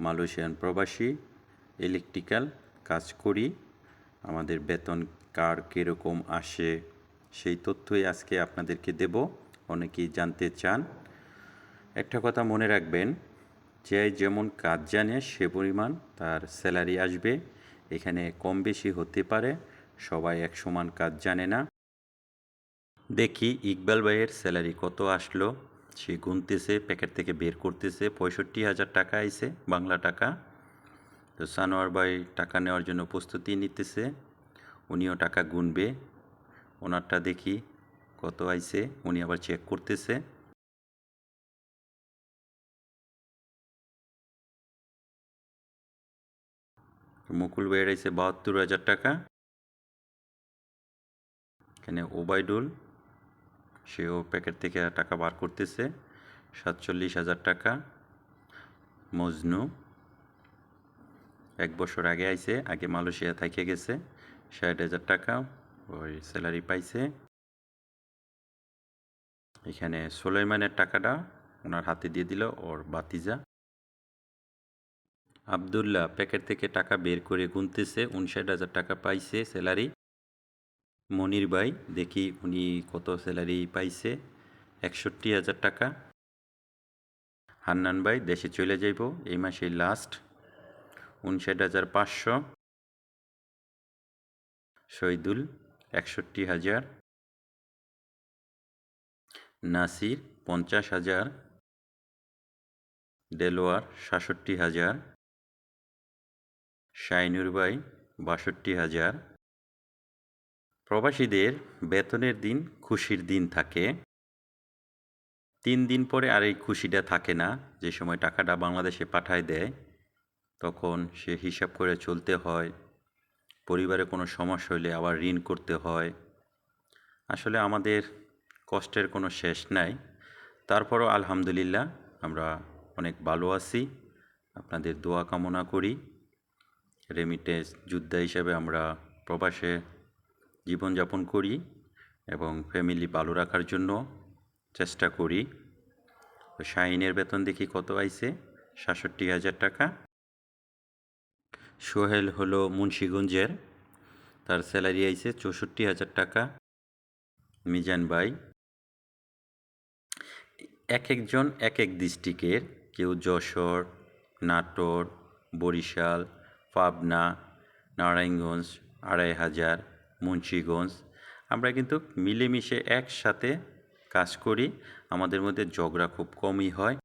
Malaysian প্রবাসী electrical কাজ করি। আমাদের বেতন কার কীরকম আসে সেই তথ্যই আজকে আপনাদেরকে দেব। অনেকেই জানতে চান। একটা কথা মনে রাখবেন, যে যেমন কাজ জানে সে পরিমাণ তার স্যালারি আসবে। এখানে কম বেশি হতে পারে, সবাই এক সমান কাজ জানে না। দেখি ইকবাল ভাইয়ের স্যালারি কত আসলো। সে গুনতেছে, প্যাকেট থেকে বের করতেছে, পঁয়ষট্টি হাজার টাকা আইছে, বাংলা টাকা। তো সানোয়ার ভাই টাকা নেওয়ার জন্য প্রস্তুতি নিতেছে, উনিও টাকা গুনবে। ওনারটা দেখি কত আইছে, উনি আবার চেক করতেছে। মুকুল ভাইয়ের আইছে বাহাত্তর হাজার টাকা। এখানে ওবায়দুল সেও প্যাকেট থেকে টাকা বার করতেছে। সাতচল্লিশ হাজার টাকা। মজনু এক বছর আগে আইছে, আগে মালয়েশিয়া থাকে গেছে। ষাট হাজার টাকা ওই স্যালারি পাইছে। এখানে সোলাইমানের টাকাটা ওনার হাতে দিয়ে দিল ওর বাতিজা আবদুল্লাহ প্যাকেট থেকে টাকা বের করে গুনতেছে, উনষাট হাজার টাকা পাইছে স্যালারি। মনির ভাই, দেখি উনি কত স্যালারি পাইছে। একষট্টি হাজার টাকা। হান্নান ভাই, দেশে চলে যাইব, এই মাসের লাস্ট উনষাট হাজার পাঁচশো। শহীদুল, একষট্টি হাজার। নাসির, পঞ্চাশ হাজার। দেলোয়ার, সাতষট্টি হাজার। শাইনুর ভাই, বাষট্টি হাজার। প্রবাসীদের বেতনের দিন খুশির দিন থাকে। তিন দিন পরে আর এই খুশিটা থাকে না। যে সময় টাকাটা বাংলাদেশে পাঠায় দেয়, তখন সে হিসাব করে চলতে হয়। পরিবারে কোনো সমস্যা হলে আবার ঋণ করতে হয়। আসলে আমাদের কষ্টের কোনো শেষ নাই। তারপরও আলহামদুলিল্লাহ আমরা অনেক ভালো আছি। আপনাদের দোয়া কামনা করি। রেমিটেন্স যোদ্ধা হিসাবে আমরা প্রবাসে জীবনযাপন করি এবং ফ্যামিলি ভালো রাখার জন্য চেষ্টা করি। তো শাহিনের বেতন দেখি কত আইছে? সাতষট্টি হাজার টাকা। সোহেল হলো মুন্সীগঞ্জের। তার স্যালারি আইছে চৌষট্টি হাজার টাকা। মিজান ভাই। এক একজন এক এক ডিস্ট্রিক্টের কেউ যশোর, নাটোর, বরিশাল, পাবনা, নারায়ণগঞ্জ আড়াই হাজার। মুন্সীগঞ্জ আমরা কিন্তু মিলেমিশে একসাথে কাজ করি। আমাদের মধ্যে ঝগড়া খুব কমই হয়।